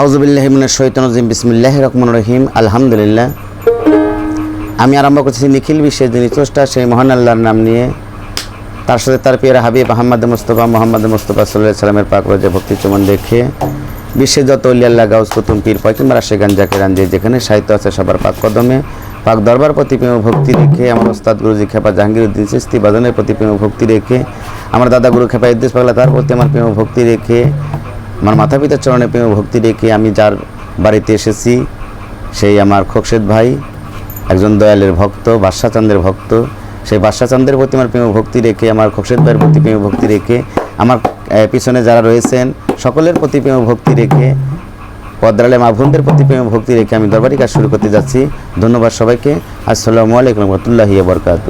আউজুবিল্লাহিমিন শৈতনজিম বিসমিল্লাহ রহমান রহিম, আলহামদুলিল্লাহ। আমি আরম্ভ করছি নিখিল বিশ্বের যিনি স্রষ্টা, সেই মহান আল্লাহর নাম নিয়ে। তার সাথে তার পিয়ারা হাবিব আহমদ মুস্তফা, মোহাম্মদ মুস্তফা সাল্লাহ সাল্লামের পাক ভক্তি চমন দেখে বিশ্বে যত উলিয়াল্লাহ গাউস কুতুম পীর পয়কিম্বার আশেগান জাকিরান যে যেখানে সাহিত্য আছে সবার পাক কদমে, পাক দরবার প্রতি প্রেম ভক্তি রেখে আমার ওস্তাদ গুরুজি খেপা জাহাঙ্গীর উদ্দিন চিস্তি বাদনের প্রতি প্রেম ভক্তি রেখে, আমার দাদা গুরু খেপা ইদ্দিস পাগলা তার প্রতি আমার প্রেম ভক্তি রেখে আমার মাথা পিতার চরণে প্রেম ভক্তি রেখে আমি যার বাড়িতে এসেছি, সেই আমার খোকশেদ ভাই, একজন দয়ালের ভক্ত, বাদশাচন্দ্রের ভক্ত। সেই বাদশাচন্দ্রের প্রতি আমার প্রেম ভক্তি রেখে, আমার খোকশেদ ভাইয়ের প্রতি প্রেম ভক্তি রেখে, আমার পিছনে যারা রয়েছেন, সকলের প্রতি প্রেম ভক্তি রেখে, পদ্রালে মা বোনদের প্রতি প্রেম ভক্তি রেখে আমি দরবারি কাজ শুরু করতে যাচ্ছি। ধন্যবাদ সবাইকে। আসসালামু আলাইকুম রহমতুল্লাহি বরকাত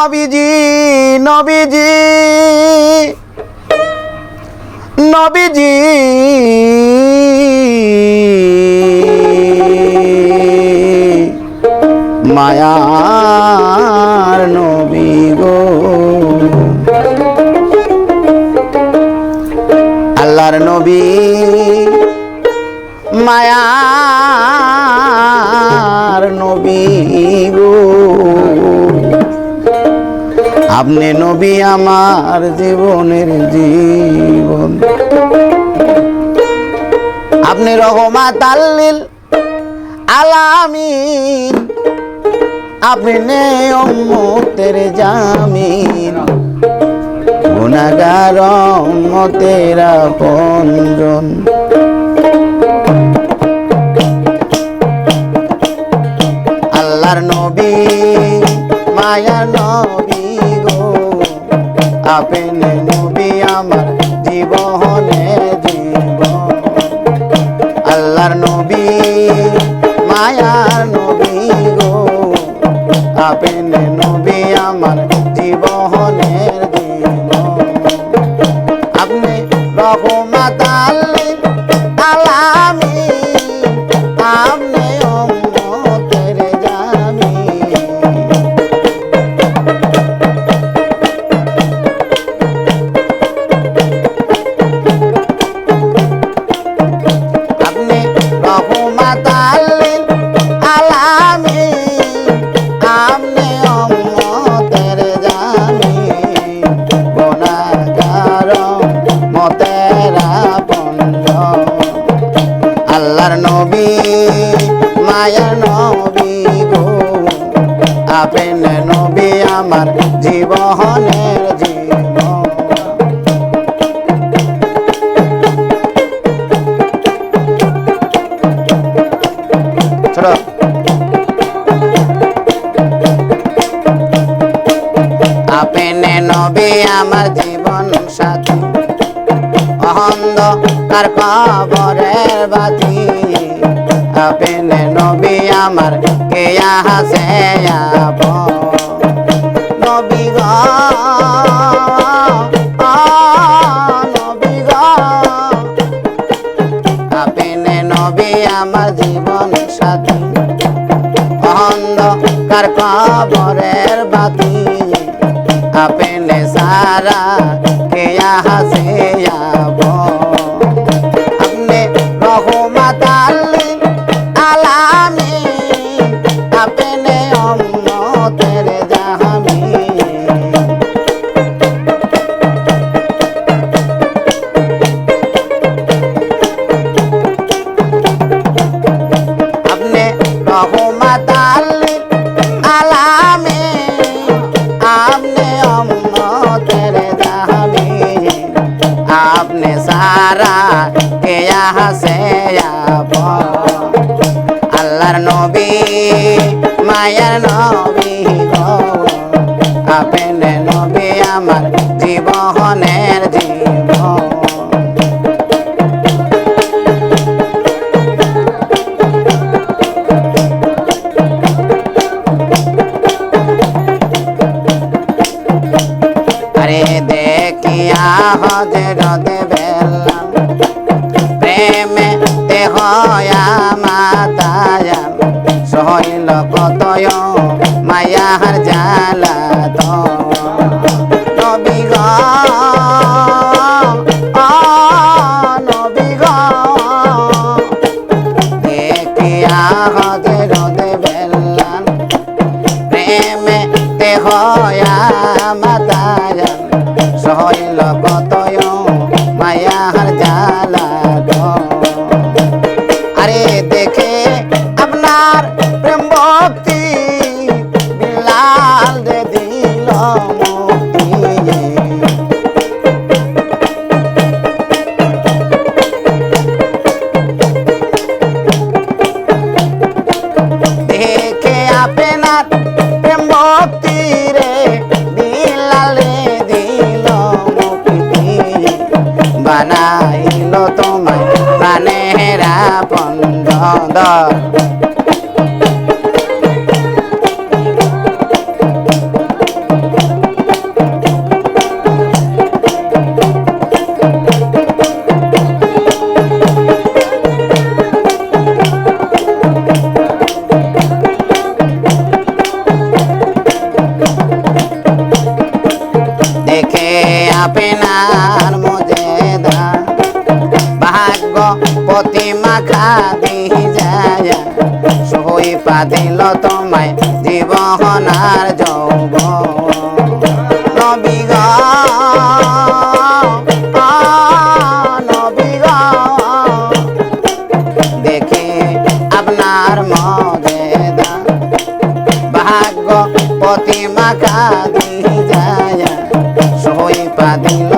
নবীজি নবীজি। নবীজি। মায়ার নবী গো। আল্লাহর নবী মায়ার আপনি নবী আমার জীবনের জীবন। আপনি রহমাত আল্লিল আলামিন, আপনি নেয়মতের জামিন গুণাগার মতেরা পঞ্জন আল্লাহর নবী মায়া গো আপেন আপেনে নবী আমার জীবন সাথী। অহন্দ তার কবরের বাতি। আপেনে নবী আমার কেয়া হাসে নবী গ আপেনে সারা তাহার জালা বানাইল তোমায় প্রাণেরা পন্দ সই পাতিল তোমায় জীবনার যৌব নবীগ নবীগ দেখে আপনার কাদি যায় সই পাতিল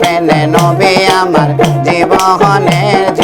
পেলে নবী আমার জীবনের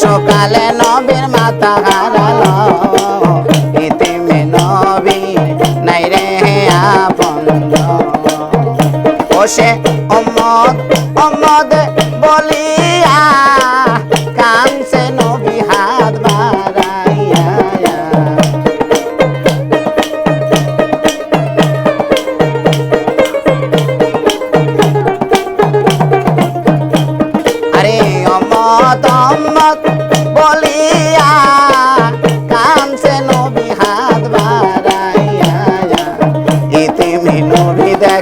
সকালে নবীর মাথা হারালো ইতিমে নবী নাই রে আপন ও সে অম্মদ বলি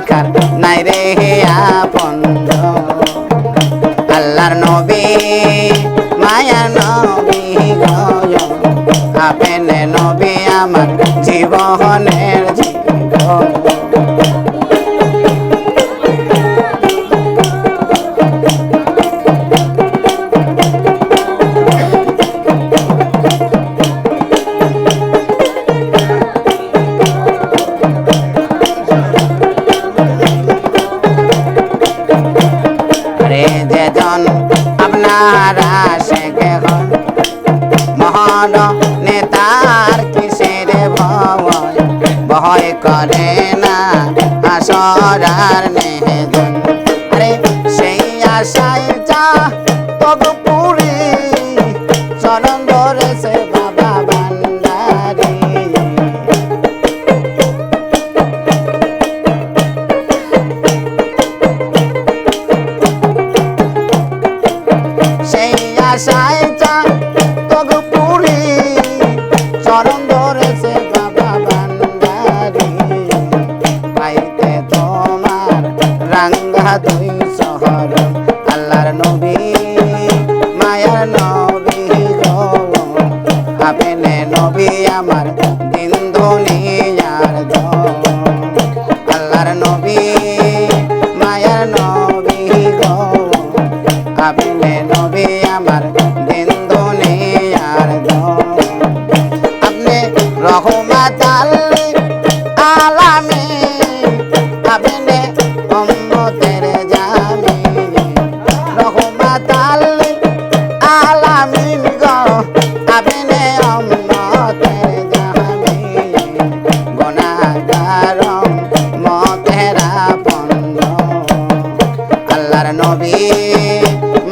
cara. শহর নেতার কিসের ভয় ভয় করে না আসরার con